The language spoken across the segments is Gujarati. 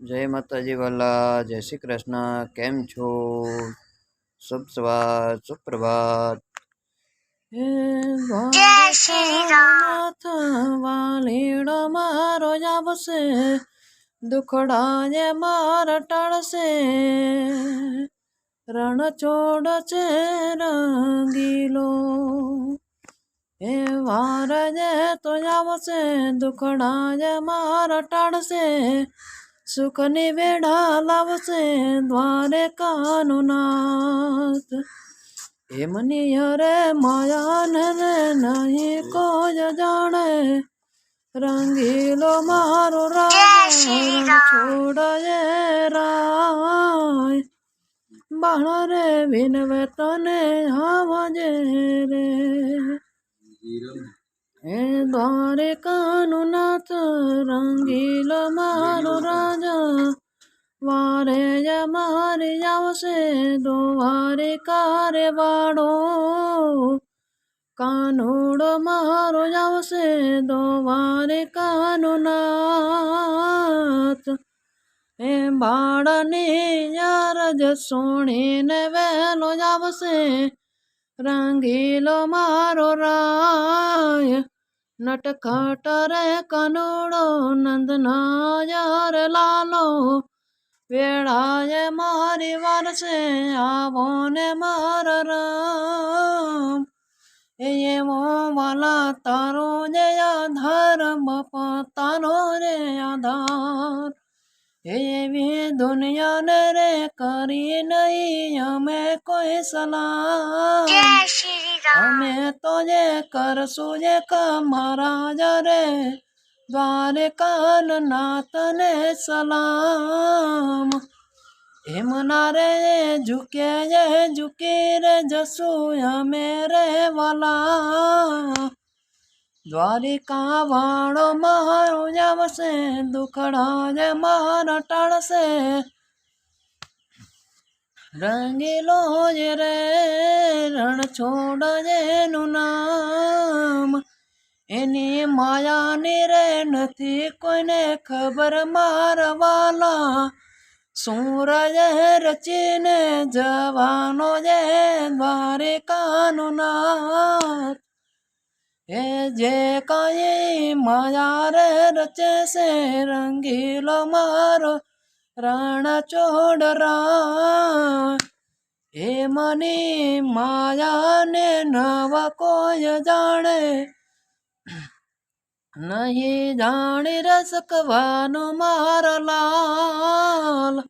જય માતાજી વાલા જય શ્રી કૃષ્ણ. કેમ છો? શુભ સવાર સુપ્રભાત. હે દ્વારકાનાથ વાલીડો મારો આવશે. દુખડાએ માર ટાળશે. રણ છોડ છે રંગીલો. હે વારજે તો આવશે. દુખડાએ માર ટાળશે. સુખની વેળા લાવશે દ્વારે કાનું નાથ એમની હરે માયાને નહીં કોઈ જાણે. રંગીલો મારો રાજા છોડે રાય. બાણ રે વિનવે તને આવજે રે. હે દ્વારિકાનું નાથ રંગીલ મારો રાજા. વારે મારી આવશે દોવારે કારે વાડો કાનુડો મારો આવશે દ્વારિકાનું નાથ એ બાળને યાર જ સોણીને વહેલો આવશે. રંગીલો મારો રાય. નટખટ રે કનુડો નંદના યાર લાલો, વેળાએ મારી વારસે આવો ને માર રામ. એવો વાલા તારો જે આધાર બાપા તારો રે આધાર એવી દુનિયાને રે કરી નહીં, અમે કોઈ સલાહ. અમે તો જે કરશું જે કમારા રે દ્વારકાન નાથને સલામ. એમના રે ઝુકે, જે ઝુકી રે જશું અમે રે વાલા દ્વારિકા વાળો મારું જમશે દુખડા જે મારા ટાળશે રંગીલો જે રે રણ છોડ જેનું નામ. એની માયાની રે નથી કોઈને ખબર મારવાલા. સૂરજ રચીને જવાનો જે દ્વારિકાનું નાથ એ જે કાંઈ માયા રે રચે છે, રંગીલો મારો રણ ચોડરા એ મની માયાને નવા કોઈ જાણે. નહીં રસ રસકવાનું મારો લાલ.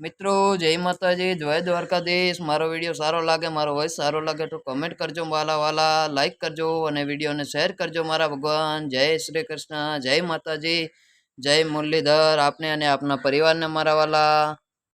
મિત્રો, જય માતાજી, જય દ્વારકાધીશ. મારો વીડિયો સારો લાગે, મારો વોઇસ સારો લાગે તો કમેન્ટ કરજો વાલા વાલા લાઈક કરજો અને વિડીયોને શેર કરજો મારા ભગવાન. જય શ્રી કૃષ્ણ, જય માતાજી. જય મુરલીધર આપને અને આપના પરિવારને મારા વાલા.